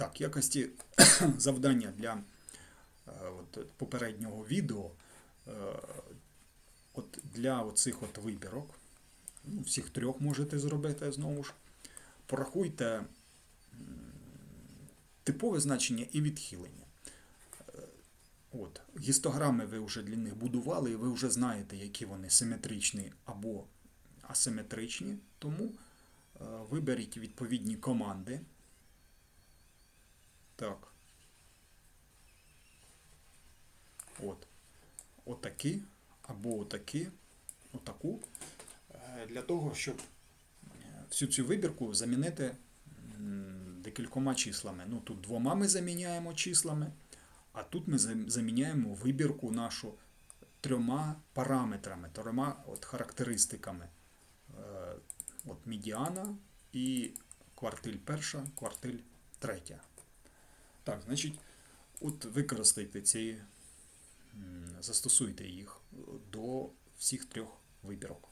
Так, якості завдання для е, от, попереднього відео. е, От для оцих от вибірок, ну, всіх трьох можете зробити знову ж. Порахуйте типове значення і відхилення. Е, От, гістограми ви вже для них будували, і ви вже знаєте, які вони симетричні або асиметричні. Тому виберіть відповідні команди. Так. От. Отакі або отакі, отаку. Е, Для того, щоб е, всю цю вибірку замінити декількома числами. Ну, тут двома ми заміняємо числами, а тут ми заміняємо вибірку нашу трьома параметрами, трьома от характеристиками. Е, От медіана і квартиль перша, квартиль третя. Так, значить, от використайте ці, застосуйте їх до всіх трьох вибірок.